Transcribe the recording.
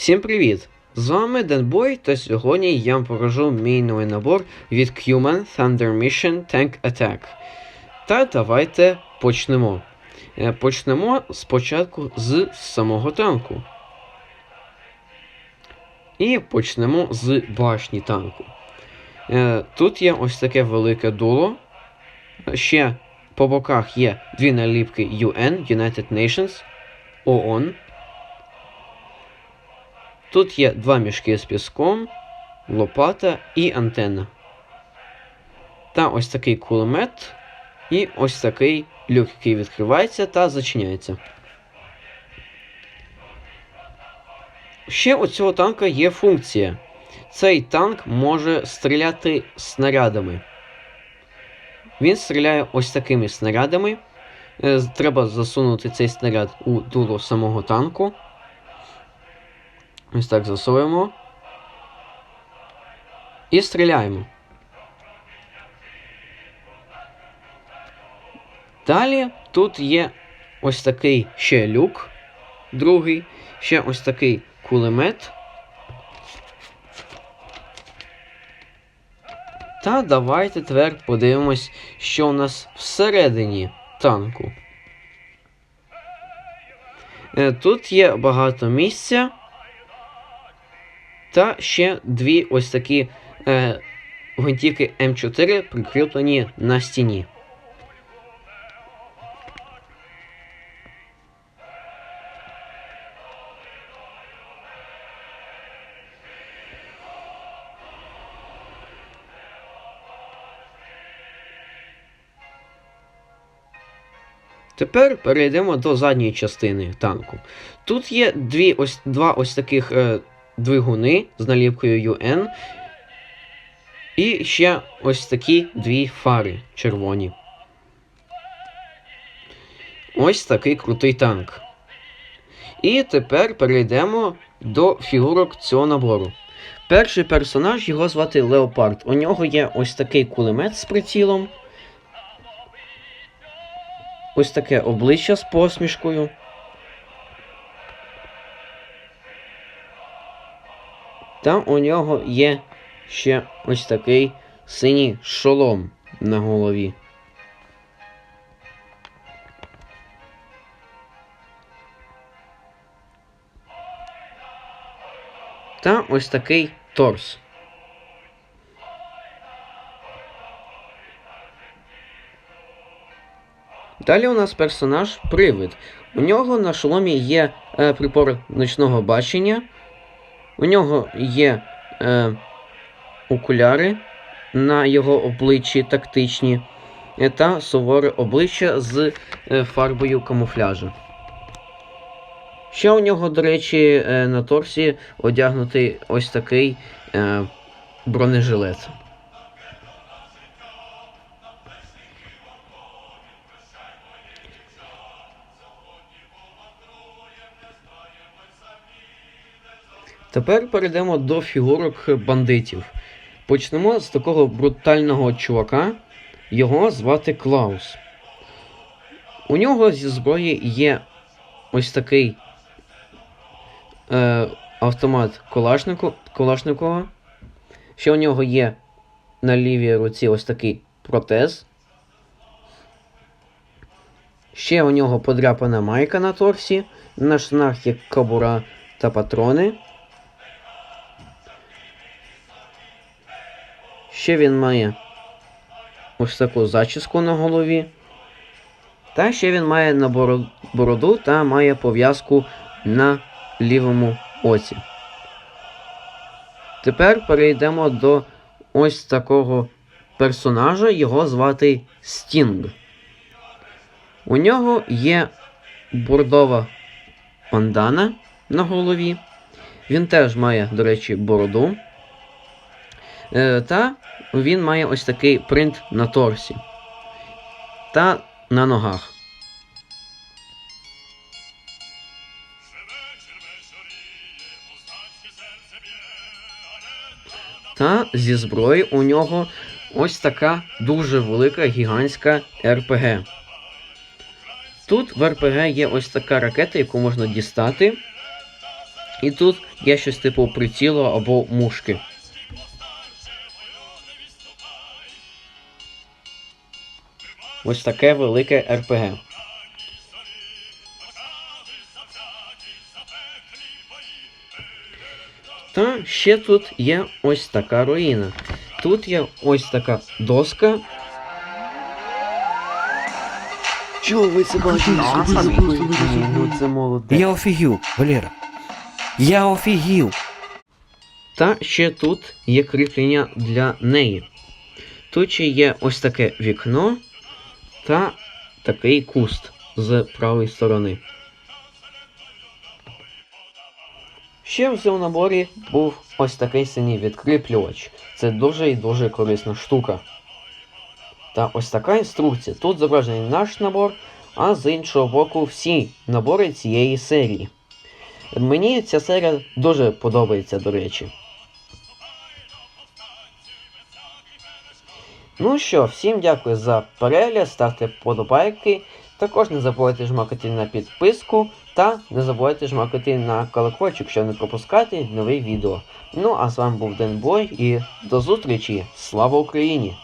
Всім привіт! З вами Денбой, та сьогодні я вам покажу мій новий набор від Cuman Thunder Mission Tank Attack. Та давайте почнемо. Е, Почнемо спочатку з самого танку. І почнемо з башні танку. Е, Тут є ось таке велике дуло. Ще по боках є дві наліпки UN, United Nations, ООН. Тут є два мішки з піском, лопата і антенна. Та ось такий кулемет, і ось такий люк, який відкривається та зачиняється. Ще у цього танка є функція. Цей танк може стріляти снарядами. Він стріляє ось такими снарядами. Е, Треба засунути цей снаряд у дуло самого танку. Ось так засовуємо. І стріляємо. Далі тут є ось такий ще люк, другий, ще ось такий кулемет. Та давайте тепер подивимось, що у нас всередині танку. Е, Тут є багато місця. Та ще дві ось такі е, гвинтівки М4 прикріплені на стіні. Тепер перейдемо до задньої частини танку. Тут є дві ось, два ось таких е, двигуни з наліпкою UN. І ще ось такі дві фари червоні. Ось такий крутий танк. І тепер перейдемо до фігурок цього набору. Перший персонаж його звати Леопард. У нього є ось такий кулемет з прицілом. Ось таке обличчя з посмішкою. Та у нього є ще ось такий синій шолом на голові. Та ось такий торс. Далі у нас персонаж Привид. У нього на шоломі є е, припор ночного бачення. У нього є е, окуляри на його обличчі тактичні е, та суворе обличчя з е, фарбою камуфляжу. Ще у нього, до речі, е, на торсі одягнутий ось такий бронежилет. Тепер перейдемо до фігурок бандитів. Почнемо з такого брутального чувака. Його звати Клаус. У нього зі зброї є ось такий е, автомат Калашникова. Ще у нього є на лівій руці ось такий протез. Ще у нього подряпана майка на торсі. На штанах є кабура та патрони. Ще він має ось таку зачіску на голові. Та ще він має на бороду та має пов'язку на лівому оці. Тепер перейдемо до ось такого персонажа. Його звати Стінг. У нього є бордова бандана на голові. Він теж має, до речі, бороду. Е, та він має ось такий принт на торсі та на ногах. Та зі зброї у нього ось така дуже велика гігантська РПГ. Тут в РПГ є ось така ракета, яку можна дістати. І тут є щось типу прицілу або мушки. Ось таке велике РПГ. Та ще тут є ось така руїна. Тут є ось така доска. Чого ви це бачите? Ну це молодець. Я офігів, Валера. Я офігів. Та ще тут є кріплення для неї. Тут ще є ось таке вікно та такий куст з правої сторони. Ще в цьому наборі був ось такий синій відкріплювач. Це дуже і дуже корисна штука. Та ось така інструкція. Тут зображений наш набор, а з іншого боку всі набори цієї серії. Мені ця серія дуже подобається, до речі. Ну що, всім дякую за перегляд, ставте вподобайки. Також не забувайте жмакати на підписку та не забувайте жмакати на колокольчик, щоб не пропускати нові відео. Ну а з вами був Денбой і до зустрічі! Слава Україні!